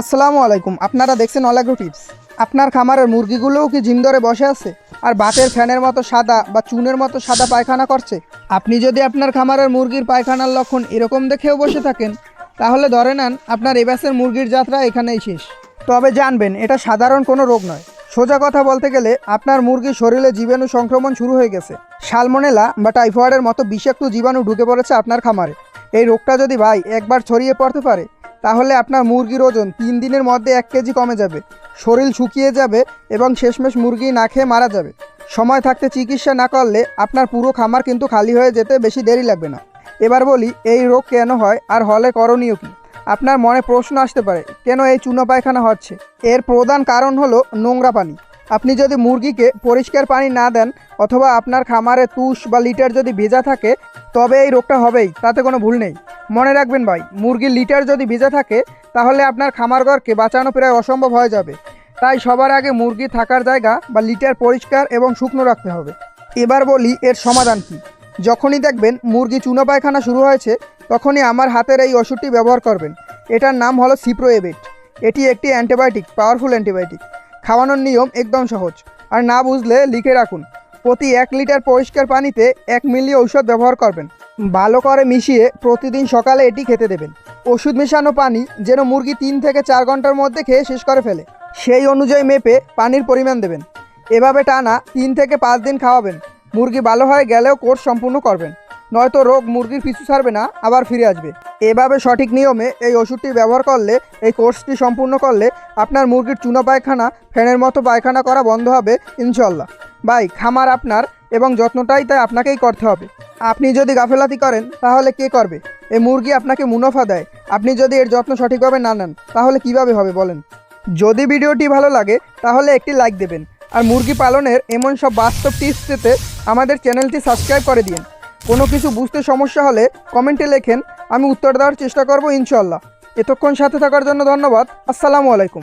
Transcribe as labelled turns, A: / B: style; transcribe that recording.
A: আসসালামু আলাইকুম, আপনারা দেখছেন অলাগ্রো টিপস। আপনার খামারের মুরগিগুলোও কি জিম ধরে বসে আছে? আর বাতের ফ্যানের মতো সাদা বা চুনের মতো সাদা পায়খানা করছে? আপনি যদি আপনার খামারের মুরগির পায়খানার লক্ষণ এরকম দেখেও বসে থাকেন, তাহলে ধরে নেন আপনার এবাসের মুরগির যাত্রা এখানেই শেষ। তবে জানবেন, এটা সাধারণ কোনো রোগ নয়। সোজা কথা বলতে গেলে, আপনার মুরগির শরীরে জীবাণু সংক্রমণ শুরু হয়ে গেছে। সালমোনেলা বা টাইফয়েডের মতো বিষাক্ত জীবাণু ঢুকে পড়েছে আপনার খামারে। এই রোগটা যদি ভাই একবার ছড়িয়ে পড়তে পারে তাহলে আপনার মুরগির ওজন তিন দিনের মধ্যে এক কেজি কমে যাবে। শরীর শুকিয়ে যাবে এবং শেষমেশ মুরগি না খেয়ে মারা যাবে। সময় থাকতে চিকিৎসা না করলে আপনার পুরো খামার কিন্তু খালি হয়ে যেতে বেশি দেরি লাগবে না। এবার বলি, এই রোগ কেন হয় আর হলে করণীয় কী? আপনার মনে প্রশ্ন আসতে পারে, কেন এই চুনো পায়খানা হচ্ছে? এর প্রধান কারণ হলো নোংরা পানি। আপনি যদি মুরগিকে পরিষ্কার পানি না দেন অথবা আপনার খামারে তুষ বা লিটার যদি ভেজা থাকে, তবে এই রোগটা হবেই, তাতে কোনো ভুল নেই। মনে রাখবেন ভাই, মুরগির লিটার যদি ভেজা থাকে, তাহলে আপনার খামারঘরকে বাঁচানো প্রায় অসম্ভব হয়ে যাবে। তাই সবার আগে মুরগি থাকার জায়গা বা লিটার পরিষ্কার এবং শুকনো রাখতে হবে। এবার বলি এর সমাধান কী। যখনই দেখবেন মুরগি চুনো পায়খানা শুরু হয়েছে, তখনই আমার হাতের এই ওষুধটি ব্যবহার করবেন। এটার নাম হলো সিপ্রোএবেট এটি একটি অ্যান্টিবায়োটিক পাওয়ারফুল অ্যান্টিবায়োটিক। খাওয়ানোর নিয়ম একদম সহজ। আর না বুঝলে লিখে রাখুন। প্রতি এক লিটার পরিষ্কার পানিতে এক মিলি ঔষধ ব্যবহার করবেন। ভালো করে মিশিয়ে প্রতিদিন সকালে এটি খেতে দেবেন। ওষুধ মেশানো পানি যেন মুরগি তিন থেকে চার ঘণ্টার মধ্যে খেয়ে শেষ করে ফেলে। সেই অনুযায়ী মেপে পানির পরিমাণ দেবেন। এভাবে টানা তিন থেকে পাঁচ দিন খাওয়াবেন। মুরগি ভালো হয়ে গেলেও কোর্স সম্পূর্ণ করবেন। নয়তো রোগ মুরগির পিছু ছাড়বে না, আবার ফিরে আসবে। এভাবে সঠিক নিয়মে এই ওষুধটি ব্যবহার করলে, এই কোর্সটি সম্পূর্ণ করলে আপনার মুরগির চুনো পায়খানা, ফ্যানের মতো পায়খানা করা বন্ধ হবে ইনশাল্লাহ ভাই, খামার আপনার এবং যত্নটাই তাই আপনাকেই করতে হবে। আপনি যদি গাফেলাতি করেন, তাহলে কে করবে? এই মুরগি আপনাকে মুনাফা দেয়। আপনি যদি এর যত্ন সঠিকভাবে না নেন, তাহলে কীভাবে হবে বলেন? যদি ভিডিওটি ভালো লাগে, তাহলে একটি লাইক দেবেন। আর মুরগি পালনের এমন সব বাস্তব টিপস পেতে আমাদের চ্যানেলটি সাবস্ক্রাইব করে দিন। কোনো কিছু বুঝতে সমস্যা হলে কমেন্টে লেখেন, আমি উত্তর দেওয়ার চেষ্টা করব ইনশাল্লাহ। এতক্ষণ সাথে থাকার জন্য ধন্যবাদ। আসসালামু আলাইকুম।